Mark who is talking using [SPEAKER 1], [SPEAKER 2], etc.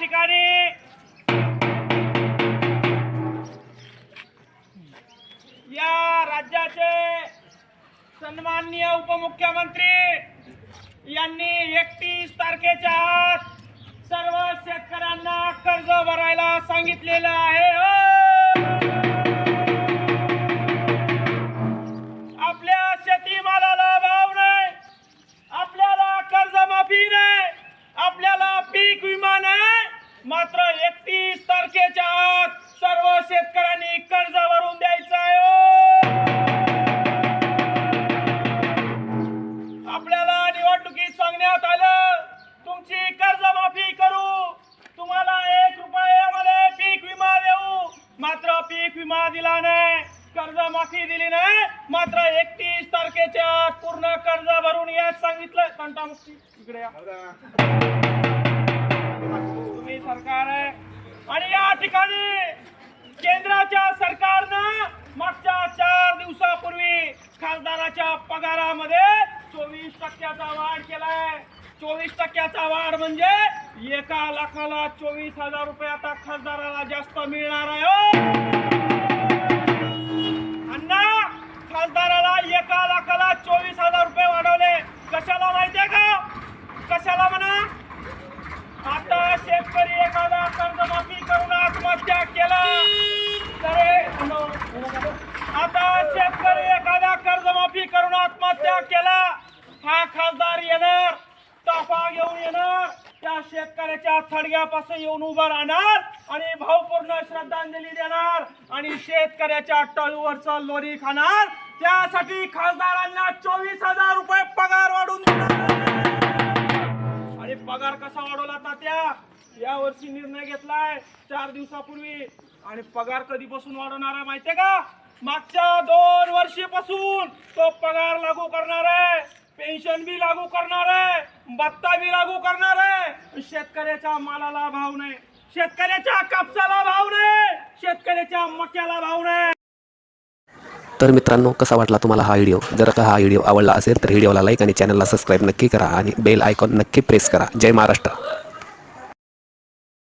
[SPEAKER 1] ठिकाणी. या राज्याचे सन्माननीय उपमुख्यमंत्री यांनी एकतीस तारखेच्या आत सर्व शेतकऱ्यांना कर्ज भरायला सांगितलेलं आहे. नाही कर्जमाफी दिली नाही. मात्र एकतीस तारखेच्या आत पूर्ण कर्ज भरून याच सांगितलं कंटामुक्ती इकडे या. तुम्ही सरकार आहे. आणि या ठिकाणी केंद्राच्या सरकारनं मागच्या चार दिवसापूर्वी खासदाराच्या पगारामध्ये चोवीस टक्क्याचा वाढ केलाय. चोवीस टक्क्याचा वाढ म्हणजे एका लाखाला चोवीस हजार रुपये आता खासदाराला जास्त मिळणार आहे हो. अण्णा खासदाराला एका लाखाला चोवीस हजार रुपये वाढवले कशाला माहितीये का कशाला म्हणा आता शेतकरी एखादा कर्जमाफी करून आत्महत्या केला तर आता शेतकरी एखादा कर्जमाफी करून आत्महत्या केला हा खासदार येणार ताफा घेऊन येणार त्या शेतकऱ्याच्या थडग्यापासून येऊन उभं राहणार आणि भावपूर्ण श्रद्धांजली देणार आणि शेतकऱ्याच्या टळूवरचं लोरी खाणार. त्यासाठी खासदारांना चोवीस हजार रुपये पगार वाढून देणार. आणि पगार कसा वाढवला तात्या? या वर्षी निर्णय घेतलाय चार दिवसापूर्वी. आणि पगार कधीपासून वाढवणार आहे माहितीये का? मागच्या दोन वर्षीपासून तो पगार लागू करणार आहे पेन्शन बी लागू करणार आहे भत्ता बी लागू करणार आहे. शेतकऱ्याच्या मालाला भाव नाही शेतकऱ्याच्या कापसाला भाव नाही शेतकऱ्याच्या मक्याला भाव नाही.
[SPEAKER 2] तर मित्रांनो कसा वाटला तुम्हाला हा व्हिडिओ जर का हा व्हिडिओ आवडला असेल तर व्हिडिओला लाईक आणि चॅनलला सबस्क्राईब नक्की करा आणि बेल आयकॉन नक्की प्रेस करा. जय महाराष्ट्र.